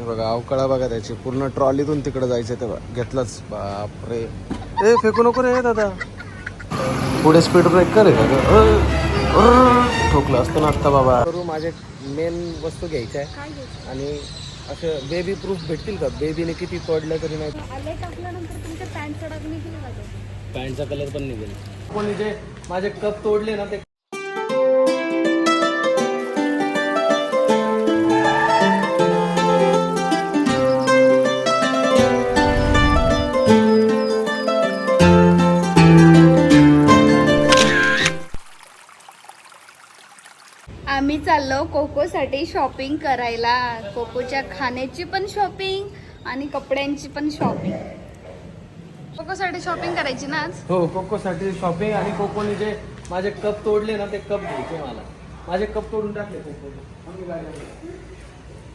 हे बघा अवकळा बघा त्याची. पूर्ण ट्रॉलीतून तिकडे जायचं तेव्हा. घेतलाच. बापरे. ए फेकू नको रे दादा. पुढे स्पीड ब्रेक कर ठोकलं असतं ना आत्ता बाबा. करू माझे मेन वस्तू घ्यायच्या आहे आणि असं बेबी प्रूफ भेटतील का? बेबीने किती तोडलं तरी नाही. तो? पॅन्टचा कलर पण निघेल. कोणी जे माझे कप तोडले ना ते चाललो कोकोसाठी शॉपिंग करायला. कोकोच्या खाण्याची पण शॉपिंग आणि कपड्यांची पण शॉपिंग कोकोसाठी शॉपिंग करायची ना आज? हो कोकोसाठी शॉपिंग आणि कोकोने जे माझे कप तोडले ना ते कप घ्यायचे मला. माझे कप तोडून टाकले कोकोने.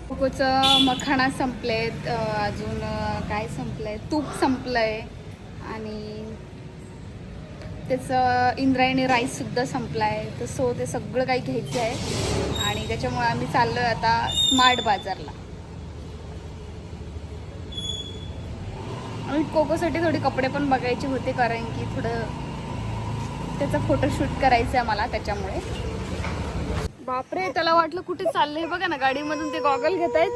कोकोचं मखाणा संपलेत अजून काय संपलंय? तूप संपलंय आणि त्याचं इंद्रायणी राईस सुद्धा संपलाय. तर सो ते सगळं काही घ्यायचं आहे. आणि त्याच्यामुळे आम्ही चाललोय आता स्मार्ट बाजारला. आम्ही कोकोसाठी थोडे कपडे पण बघायचे होते कारण की थोडं त्याचा फोटोशूट करायचं आहे मला त्याच्यामुळे. बापरे त्याला वाटलं कुठे चाललंय. बघा ना गाडीमधून ते गॉगल घेत आहेत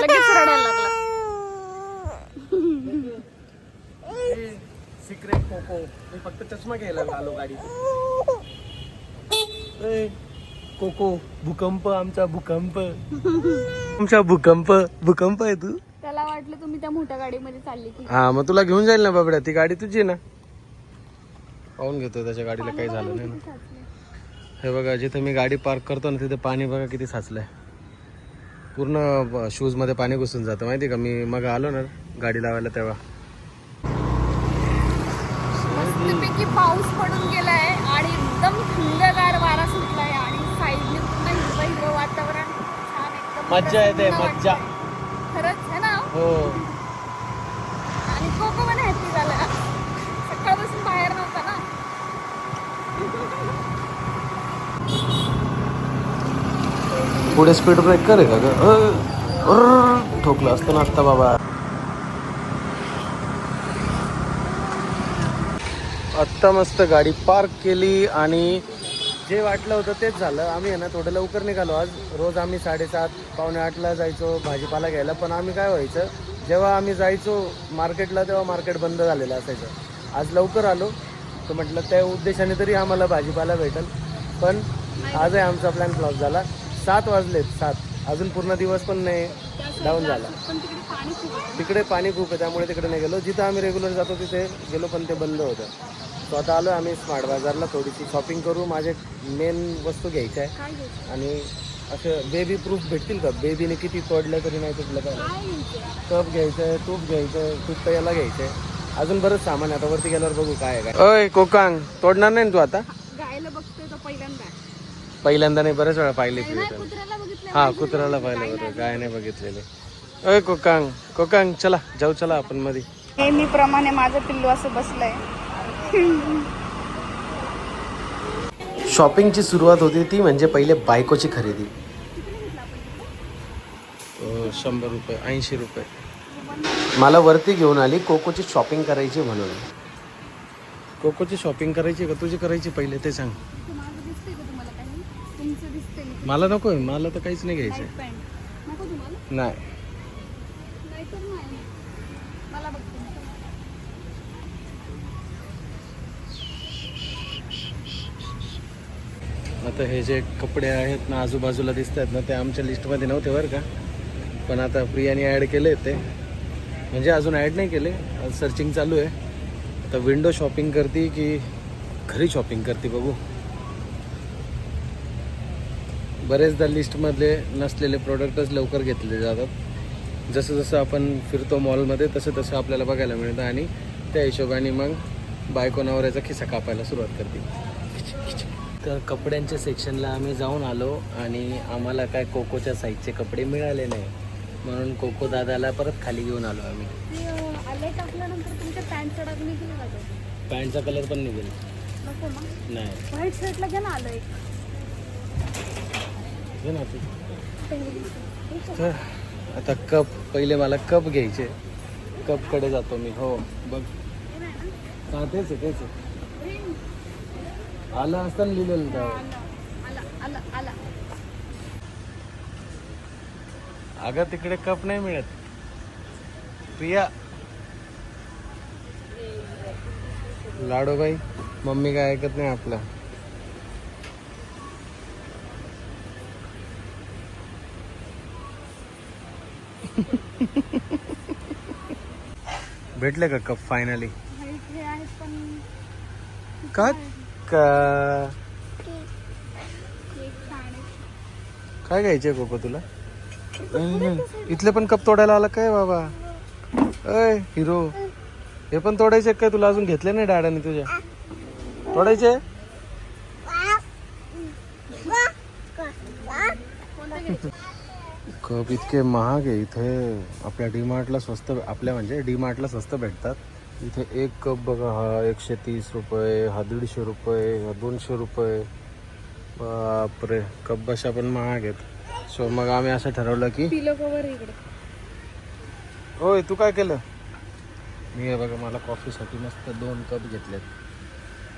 लगेच रडायला लागला. सिक्रेट कोको मी फक्त चष्मा घ्यायला आलो गाडीत. ए, कोको भूकंप आमचा भूकंप. आमचा भूकंप भूकंप आहे तू. त्याला वाटलं तुम्ही त्या मोठ्या गाडीमध्ये चालली की. हा मग तुला घेऊन जाईल ना बाबड्या ती गाडी तुझी ना. पाहून घेतोय त्याच्या गाडीला काही झालं नाही ना. हे बघा जिथे मी गाडी पार्क करतो ना तिथे पाणी बघा किती साचलंय. पूर्ण शूजमध्ये पाणी घुसून जातं. माहिती का? मी मग आलो ना गाडी लावायला तेव्हा. मस्तपैकी पाऊस पडून गेलाय आणि एकदम थंडगार वारा सुटलाय आणि साईडने पूर्ण हिरवं हिरवं वातावरण छान एकदम मज्जा येते, मज्जा. खरंच है ना? हो. आणि कोको पण हॅपी झाला. सकाळपासून बाहेर नव्हता ना? पुढे स्पीड ब्रेक करे का ठोकलं असतं ना बाबा. आत्ता मस्त गाडी पार्क केली आणि जे वाटलं होतं तेच झालं. आम्ही आहे ना थोडं लवकर निघालो आज. रोज आम्ही साडेसात पावणे आठला जायचो भाजीपाला घ्यायला. पण आम्ही काय व्हायचं जेव्हा आम्ही जायचो मार्केटला तेव्हा मार्केट बंद झालेलं असायचं. आज लवकर आलो. तर म्हटलं त्या उद्देशाने तरी आम्हाला भाजीपाला भेटेल. पण आजही आमचा प्लॅन फ्लॉप झाला. सात वाजलेत सात. अजून पूर्ण दिवस पण नाही डाऊन झाला. तिकडे पाणी तिकडे पाणी खूप आहे त्यामुळे तिकडे नाही गेलो. जिथं आम्ही रेग्युलर जातो तिथे गेलो पण ते बंद होतं. तो आता आलो आम्ही स्मार्ट बाजारला थोडीशी शॉपिंग करू. माझे मेन वस्तू घ्यायच्या आहे. काय घ्यायचं? आणि असं बेबी प्रूफ भेटतील का? बेबीने किती तोडलं तरी नाही तुटलं काय? घ्यायचं? कप घ्यायचं आहे तूप घ्यायचं आहे तूप याला घ्यायचं. आहे अजून बरंच सामान आहे. आता वरती गेल्यावर बघू काय आहे काय ओय कोकांग तोडणार नाही ना तू आता? गायला बघतोय तो पहिल्यांदा. पहिल्यांदा नाही बऱ्याच वेळा पाहिले हा कुत्र्याला पाहिलं बरं काय नाही. बघितलेले. अय कोकांग कोकांग चला जाऊ चला आपण मध्ये. नेहमीप्रमाणे माझं पिल्लू असं बसलंय. शॉपिंगची सुरुवात होती ती म्हणजे पहिले बायकोची खरेदी. शंभर रुपये ऐंशी रुपये. मला वरती घेऊन आली कोकोची शॉपिंग करायची म्हणून. कोकोची शॉपिंग करायची का? तुझी करायची पहिले ते सांग. मला नको मला तर काहीच नाही घ्यायचं नाही तर नाही मला बघते आता हे जे कपडे आहेत ना आजूबाजूला दिसत आहेत ना ते आमच्या लिस्टमध्ये नव्हते बरं का. पण आता प्रियाने ॲड केले ते. म्हणजे अजून ॲड नाही केले. सर्चिंग चालू आहे. आता विंडो शॉपिंग करते की घरी शॉपिंग करते बघू. बरेचदा लिस्टमधले नसलेले प्रोडक्टच लवकर घेतले जातात. जसं जसं आपण फिरतो मॉलमध्ये तसं तसं आपल्याला बघायला मिळतं आणि त्या हिशोबाने मग बायको नवऱ्याचा खिसा कापायला सुरुवात करते. तर कपड्यांच्या सेक्शनला आम्ही जाऊन आलो आणि आम्हाला काय कोकोच्या साईजचे कपडे मिळाले नाही. म्हणून कोको दादाला परत खाली घेऊन आलो आम्ही? पॅन्टचा कलर पण निघेल. नाही. व्हाईट शर्टला घ्या ना आलं एक. घे ना तू. पहिली. तर आता कप पहिले मला कप घ्यायचे. कपकडे जातो मी हो बघ. हा तेच आहे तेच आहे. आलं असताना लिहिलेलं त्यावर. आला अगं तिकडे कप नाही मिळत. प्रिया. लाडोबाई मम्मी काय ऐकत नाही आपलं. भेटले का कप फायनली का? का आहे. काय घ्यायचे कोको तुला? इथले पण कप तोडायला आला काय बाबा? अय हिरो. हे पण तोडायचे काय तुला? अजून घेतले नाही डॅडाने तुझ्या तोडायचे? कप इतके महाग आहे इथे. आपल्या डी मार्टला स्वस्त आपल्या म्हणजे डी मार्टला स्वस्त भेटतात. इथे एक कप बघा हा एकशे तीस रुपये हा दीडशे रुपये हा दोनशे रुपये. बापरे कप बशा पण महाग आहेत. सो मग आम्ही असं ठरवलं की होय तू काय केलं? मी बघा मला कॉफीसाठी मस्त दोन कप घेतलेत.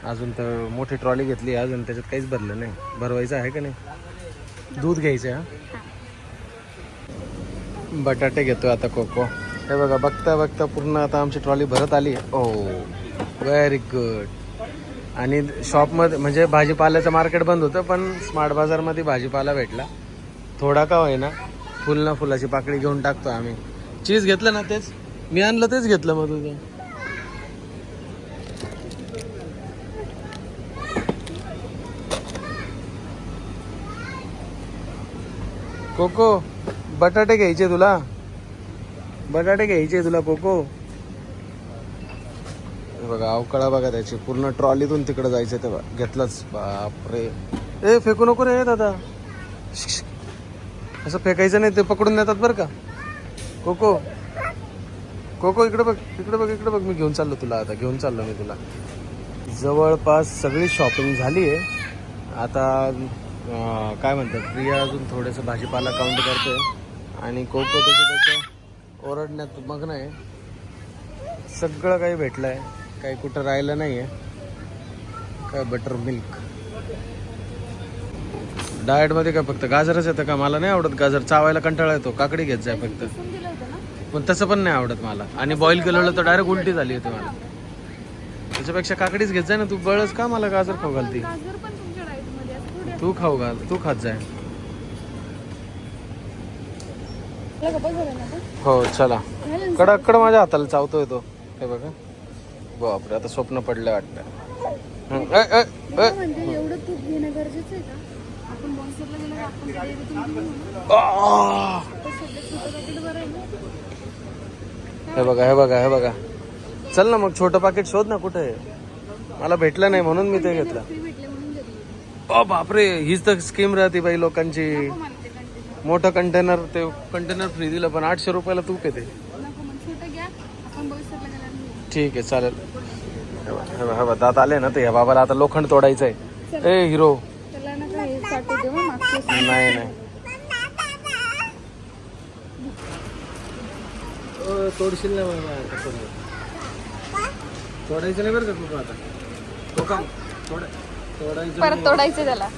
अजून तर मोठी ट्रॉली घेतली अजून त्याच्यात काहीच भरलं नाही. भरवायचं आहे का नाही? दूध घ्यायचं आहे हा? बटाटे घेतो आता कोको. हे बघा बघता बघता पूर्ण आता आमची ट्रॉली भरत आली ओ व्हेरी गुड आणि शॉपमध्ये म्हणजे भाजीपाल्याचं मार्केट बंद होतं पण स्मार्ट बाजारमध्ये भाजीपाला भेटला. थोडा का होईना फुल ना फुलाची पाकळी घेऊन टाकतो आम्ही. चीज घेतलं ना तेच? मी आणलं तेच घेतलं मग तुझं. कोको बटाटे घ्यायचे तुला? बटाटे घ्यायचे तुला कोको. बघा अवकाळा बघा त्याची. पूर्ण ट्रॉलीतून तिकडे जायचं तेव्हा घेतलंच. बापरे. ए फेकू नको रे दादा. असं फेकायचं नाही ते पकडून देतात बरं का. कोको. कोको इकडे बघ इकडे बघ इकडे बघ. मी घेऊन चाललो तुला आता घेऊन चाललो मी तुला. जवळपास सगळी शॉपिंग झाली आहे. आता काय म्हणतात प्रिया अजून थोडंसं भाजीपाला काउंट करते आणि कोको त्याचं त्याचं ओरडण्यात मग्न आहे. सगळं काही भेटलं आहे काही कुठं राहिलं नाही आहे काय बटर मिल्क डाएटमध्ये काय फक्त गाजरच येतं का? मला नाही आवडत गाजर. चावायला कंटाळा येतो. काकडी घेत जाय फक्त. पण तसं पण नाही आवडत मला. आणि बॉईल केलेलं तर डायरेक्ट उलटी झाली होती मला. त्याच्यापेक्षा काकडीच घेत जाय ना. तू बळच का मला गाजर खाऊ घालती? तू खाऊ घाल. तू खात जाय. हो चला? कडक्कड माझ्या हाताला चावतोय तो. हे बघा. बापरे आता स्वप्न पडलं वाटतं. हं, हे बघा हे बघा हे बघा. चल ना मग छोटं पाकिट शोध ना कुठे मला भेटलं नाही म्हणून मी ते घेतलं. ओ बापरे हीच तर स्कीम राहते बाई लोकांची. मोठं कंटेनर ते कंटेनर फ्री दिलं पण आठशे रुपयाला तूप येते ठीक आहे चालेल. हे हे हे बघ, दात आले ना ते ह्या बाबाला आता लोखंड तोडायचं आहे ए हिरो. हं. नाही नाही. तोडशील ना तोडायचं नाही बरं का कुका आता? तोडायचं परत तोडायचं त्याला.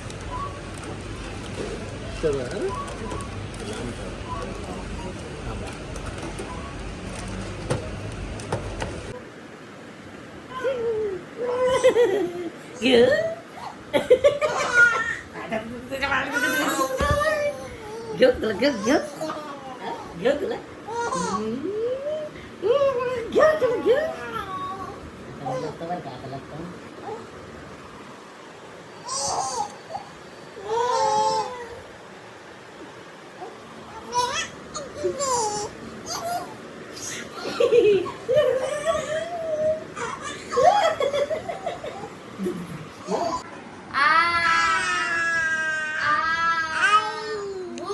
তোমার গাছ লাগতাম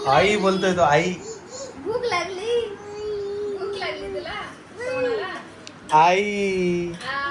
आई बोलतोय तो आई. भूक लागली. भूक लागली तुला? सोनाला? आई. आ,